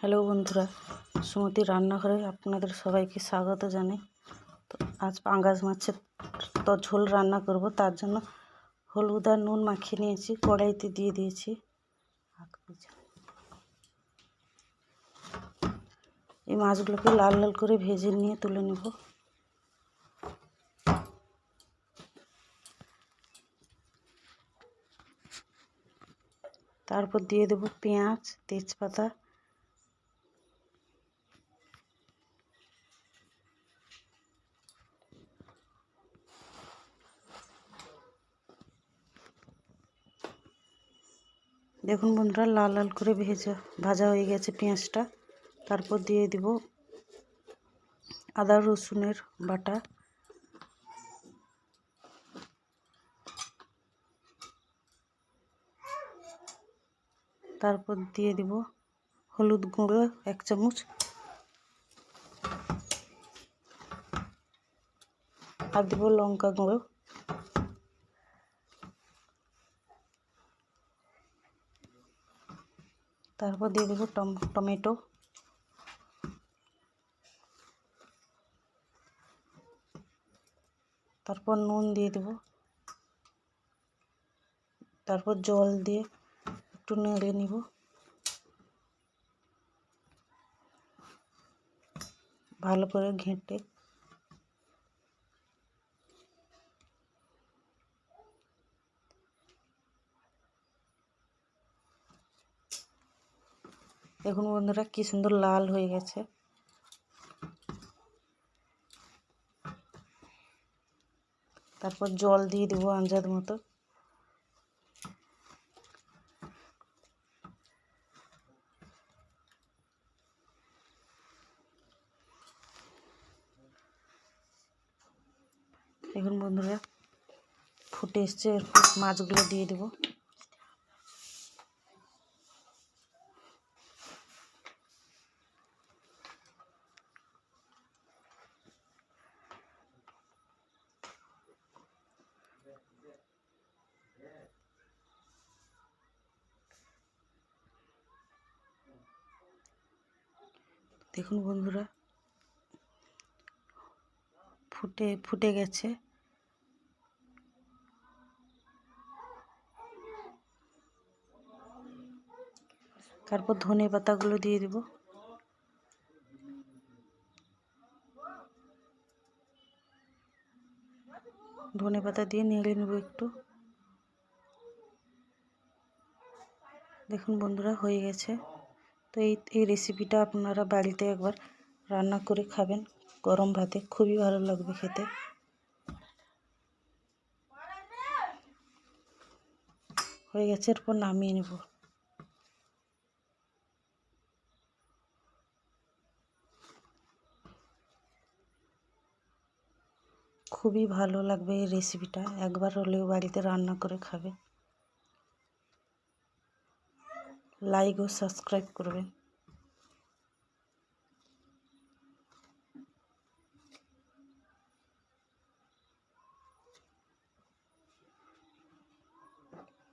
Hello বন্ধুরা, সুমতি রান্নাঘরে আপনাদের সবাইকে স্বাগত জানাই। তো আজ পাঙ্গাস মাছের তো ঝোল রান্না করব, তার জন্য হলুদ আর নুন মাখিয়ে নিয়েছি, কড়াইতে দিয়ে দিয়েছি। এই মাছগুলোকে লাল লাল করে ভেজে নিয়ে তুলে নেব। তারপর দিয়ে দেবো পেঁয়াজ, তেজপাতা দেখুন বন্ধুরা, লাল লাল করে ভেজা, ভাজা হয়ে গেছে পেঁয়াজটা। তারপর দিয়ে দিব আদা, রসুনের বাটা। তারপর দিয়ে দিব হলুদ গুঁড়ো এক চামচ। আর দিব লঙ্কা গুঁড়ো। তারপর দিয়ে দেবো টমেটো। তারপর নুন দিয়ে দেব। তারপর জল দিয়ে একটু নেড়ে নিব। ভালো করে ঘেঁটে দেখুন বন্ধুরা, কি সুন্দর লাল হয়ে গেছে। তারপর জল দিয়ে দেবো আঞ্জাদ মতো। দেখুন বন্ধুরা, ফুটে এসছে, মাছগুলো দিয়ে দেবো। দেখুন বন্ধুরা, ফুটে ফুটে গেছে। তারপর ধনে পাতাগুলো দিয়ে দেব। ধনে পাতা দিয়ে নেড়ে নেব একটু। দেখুন বন্ধুরা, হয়ে গেছে। তো এই এই রেসিপিটা আপনারা বাড়িতে একবার রান্না করে খাবেন। গরম ভাতে খুবই ভালো লাগবে খেতে। হয়ে গেছে, এরপর নামিয়ে নেব। খুবই ভালো লাগবে এই রেসিপিটা একবার হলেও বাড়িতে রান্না করে খাবে লাইক ও সাবস্ক্রাইব করবেন।